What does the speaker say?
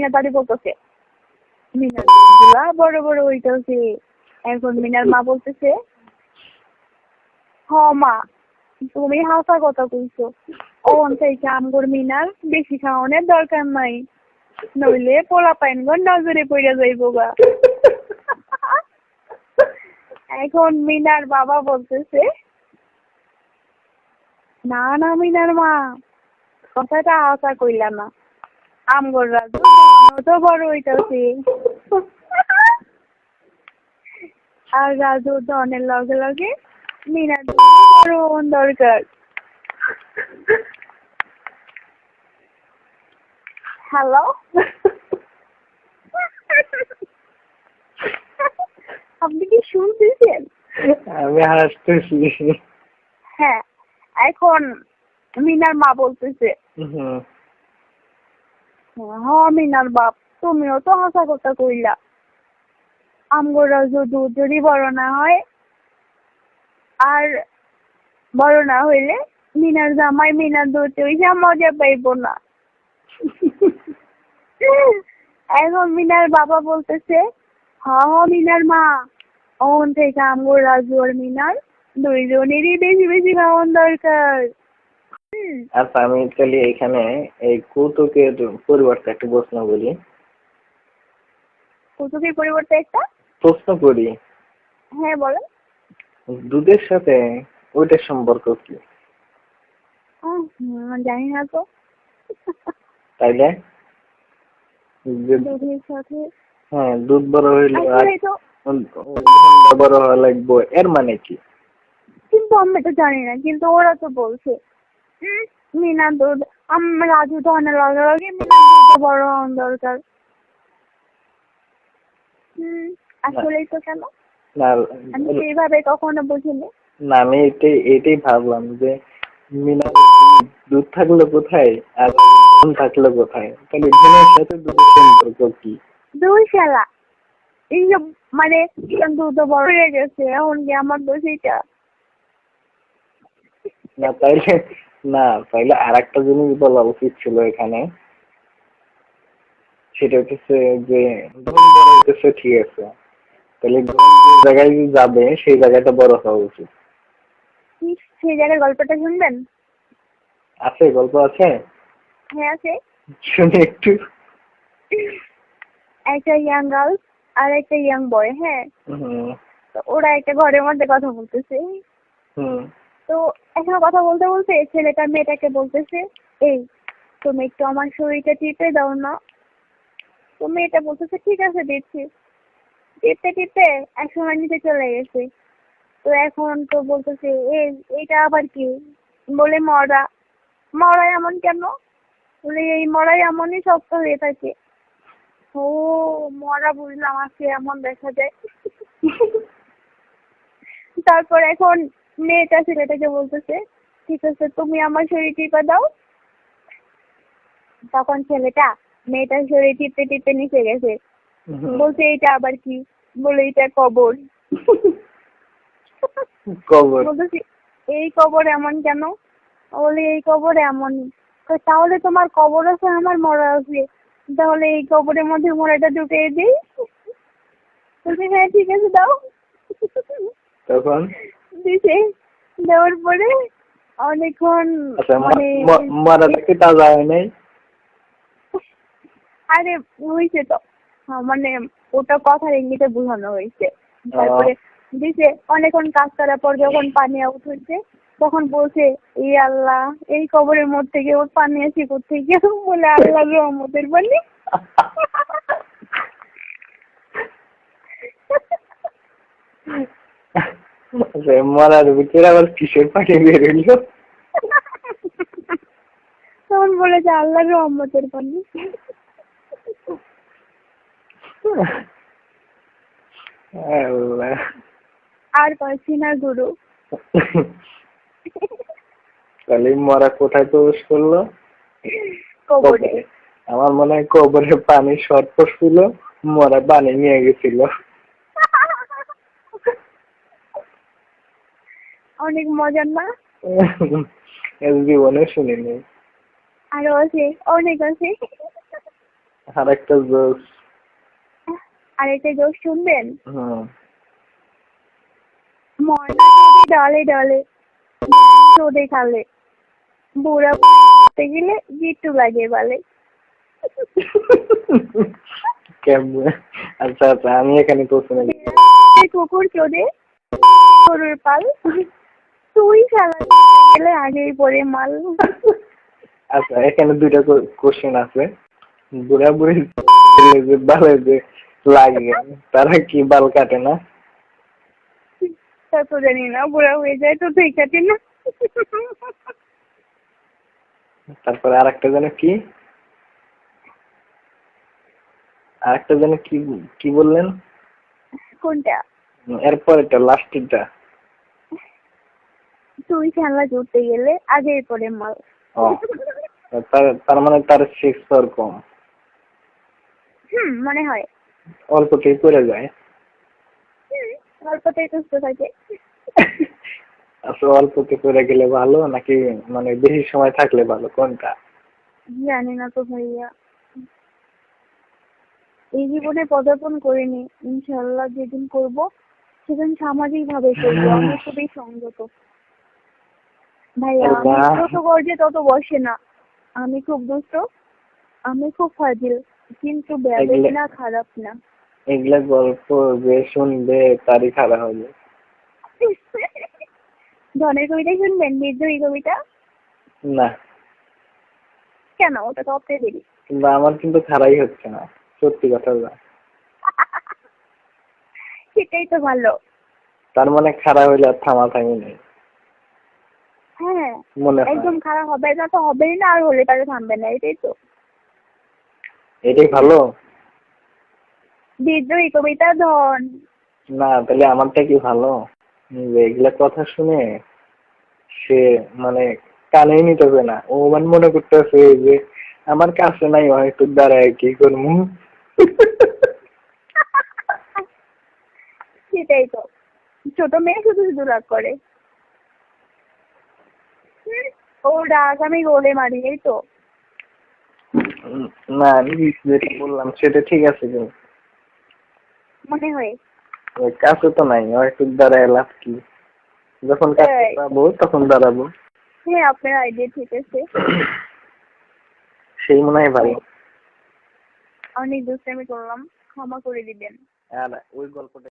মিনা দাদি বলতেছে। মিনার দুধগুলা বড় বড় হইতেছে এখন মিনার মা বলতেছে, হ মা, তুমি হাসা কথা কইছো। ওন মিনার, বেশি খাওয়ানোর দরকার নাই। নইলে পোলা পাইনগর নজরে পড়ে যাইব গা। এখন মিনার বাবা বলতেছে, না না মিনার মা, কথাটা আশা কইলা না। আমগর রাজু তো বড় হইতাছে আর রাজু ধনের লগে লগে মিনার বড় দরকার। হ্যালো? আপনি কি শুনতেছেন? আমি হাসতেছি। হ্যাঁ এখন মিনার মা বলতেছে হুম। মিনার বাপ, তুমিও তো হাসা কথা কইলা। আমগোরা যদি যদি বড় না হয়, আর বড় না হইলে মিনার জামাই মিনার দুধ ওইসব মজা পাইব না। এখন মিনার বাবা বলতেছে হ হ মিনার মা। ওন থেকে আমগো রাজু আর মিনার দুইজনেরই বেশি বেশি খাওয়ান দরকার। আচ্ছা আমি তাহলে এখানে এই কৌতুকের পরিবর্তে একটা প্রশ্ন বলি কৌতুকের পরিবর্তে একটা? প্রশ্ন করি। হ্যাঁ বলেন। দুধের সাথে ওইটার সম্পর্ক কি? জানি না তো। তাইলে? দুধের সাথে। হ্যাঁ দুধ বড় হইলে বড় হওয়া লাগবে এর মানে কি? কিন্তু আমি তো জানি না কিন্তু ওরা তো বলছে। মিনা দুধ আমার রাজু তো অনেক লগে লগে মিনা দুধ বড় দরকার। হুম আসলেই তো কেন? না আমি কখনো বুঝিনি? না আমি এটাই এটাই ভাবলাম যে মিনার দুধ থাকল কোথায় আর থাকল কোথায়? তাহলে সাথে দুধের সম্পর্ক কি? দুই শালা। এই যে মানে দুধ বড় হয়ে গেছে এখন কি আমার দোষ এটা না তাইলে না তাইলে আর একটা জিনিস বলা উচিত ছিল এখানে। সেটা হচ্ছে যে হইতেছে ঠিক আছে। তাহলে জায়গায় যাবে সেই জায়গাটা বড় হওয়া উচিত। সেই জায়গার গল্পটা শুনবেন? আছে গল্প আছে? হ্যাঁ আছে। শুনি একটু। একটা ইয়াং গার্ল আর একটা ইয়াং বয় হ্যাঁ। ওরা একটা ঘরের মধ্যে কথা বলতেছে। হুম। তো এখন কথা বলতে বলতে ছেলেটা মেয়েটাকে বলতেছে, এই, তুমি একটু আমার শরীরটা টিপে দাও না। তো মেয়েটা বলতেছে, ঠিক আছে, দিচ্ছি। টিপতে টিপতে এক সময় নিচে চলে গেছে। তো এখন তো বলতেছে, এই, এইটা আবার কি? বলে, মরা। মরা এমন কেন? বলে, এই মরাই এমনই শক্ত হয়ে থাকে। ও, মরা বুঝলাম, আজকে এমন দেখা যায়। তারপর এখন মেয়েটা ছেলেটাকে বলতেছে ঠিক আছে তুমি আমার শরীর টিপে দাও। তখন ছেলেটা মেয়েটার শরীর টিপতে টিপতে নিচে গেছে। বলছে এইটা আবার কি? বলে এইটা কবর। কবর। বলতেছি এই কবর এমন কেন? বলে এই কবর এমন। তাহলে তোমার কবর আছে আমার মরা আছে। তাহলে এই কবরের মধ্যে মরাটা ঢুকিয়ে দিই? বলছে হ্যাঁ ঠিক আছে দাও। তখন? দিছে। দেওয়ার পরে অনেকক্ষণ আচ্ছা মানে ম- কি তাজা হয় নাই? আরে হয়েছে তো। হ্যাঁ, মানে ওটা কথার ইঙ্গিতে বোঝানো হয়েছে তারপরে দিছে অনেকক্ষণ কাজ করার পর যখন পানি আউট হচ্ছে তখন বলছে এই আল্লাহ এই কবরের মধ্যে থেকে ওর পানি আছে কোথেকে বলে আল্লাহ রহমতের পানি। আচ্ছা মরার ভিতরে আবার কিসের পানি বের হইল? তখন বলেছে আল্লাহ রহমতের পানি। আর পারছি না গুরু। তাহলে মরা কোথায় প্রবেশ করল? কবরে। আমার মনে হয় কবরে পানি শর্ট পড়ছিল মরা পানি নিয়ে গেছিল। অনেক মজার না? জীবনে শুনিনি। আরও আছে অনেক আছে। আর একটা জোস আর একটা শুনবেন? হুম ময়না যদি ডালে ডালে চোদে খালে। বুড়া বুড়ি করতে গেলে গিট্টু লাগে বলে। কেমন? আচ্ছা আচ্ছা আমি এখানে তো শুনে কুকুর চোদে গরুর পাল। গেলে আগেই পড়ে মাল। আচ্ছা এখানে দুইটা কোশ্চেন আছে। বুড়া বুড়ি যে বালে যে লাগে তারা কি বাল কাটে না? তা তো জানি না বুড়া হয়ে যায় তো তুই কাটে না। তারপরে আর একটা যেন কি? আর একটা যেন কি কি বললেন? কোনটা? এরপর এটা লাস্টেরটা তুই খেলা করতে গেলে আগেই পড়ে মাল। ও তার তার মানে তার সিক্স পাওয়ার কম। হুম মনে হয়। অল্পতেই পড়ে যায়। অল্পতেই সুস্থ থাকে। আচ্ছা অল্পতে পড়ে গেলে ভালো নাকি মানে বেশি সময় থাকলে ভালো কোনটা? জানি না তো ভাইয়া। এই জীবনে পদার্পণ করিনি ইনশাল্লাহ যেদিন করব সেদিন সামাজিক ভাবে করব। আমি খুবই সংযত। ভাইয়া। যত গর্জে তত বসে না। আমি খুব দুষ্ট আমি খুব ফাজিল কিন্তু এগুলো- না খারাপ না। এগুলা গল্প যে শুনবে তারই খারাপ হবে। ধনের কবিতা শুনবেন? বিদ্রোহী কবিতা? না। কেন? ওটা তো অপ্রে দেরি কিন্তু আমার কিন্তু খারাই হচ্ছে না সত্যি কথা যা সেটাই তো ভালো। তার মানে খারাপ হইলে আর থামা থামি নেই। মনে হয়। একদম খারাপ হবে না তো হবেই না আর হলে তাকে থামবে না এটাই তো। এটাই ভালো? বিদ্রোহী কবিতা ধন। না তাহলে আমারটা কি ভালো? এগুলা কথা শুনে সে মানে কানেই নিতেছে না। ও মানে মনে করতেছে যে আমার কাছে নাই হয়তো দাঁড়ায় কি করব? সেটাই তো। ছোট মেয়ে শুধু শুধু রাগ করে। ও রাগ আমি গোলে মারি এই তো। না আমি যেটা বললাম সেটা ঠিক আছে কিন্তু। মনে হয়। কাছে তো নাই হয়তো দাঁড়ায় লাভ কি? যখন কাছে পাবো তখন দাঁড়াবো। হ্যাঁ আপনার আইডিয়া ঠিক আছে। সেই মনে হয় ভালো। অনেক দুষ্টামি করলাম ক্ষমা করে দিবেন। আর ওই গল্পটা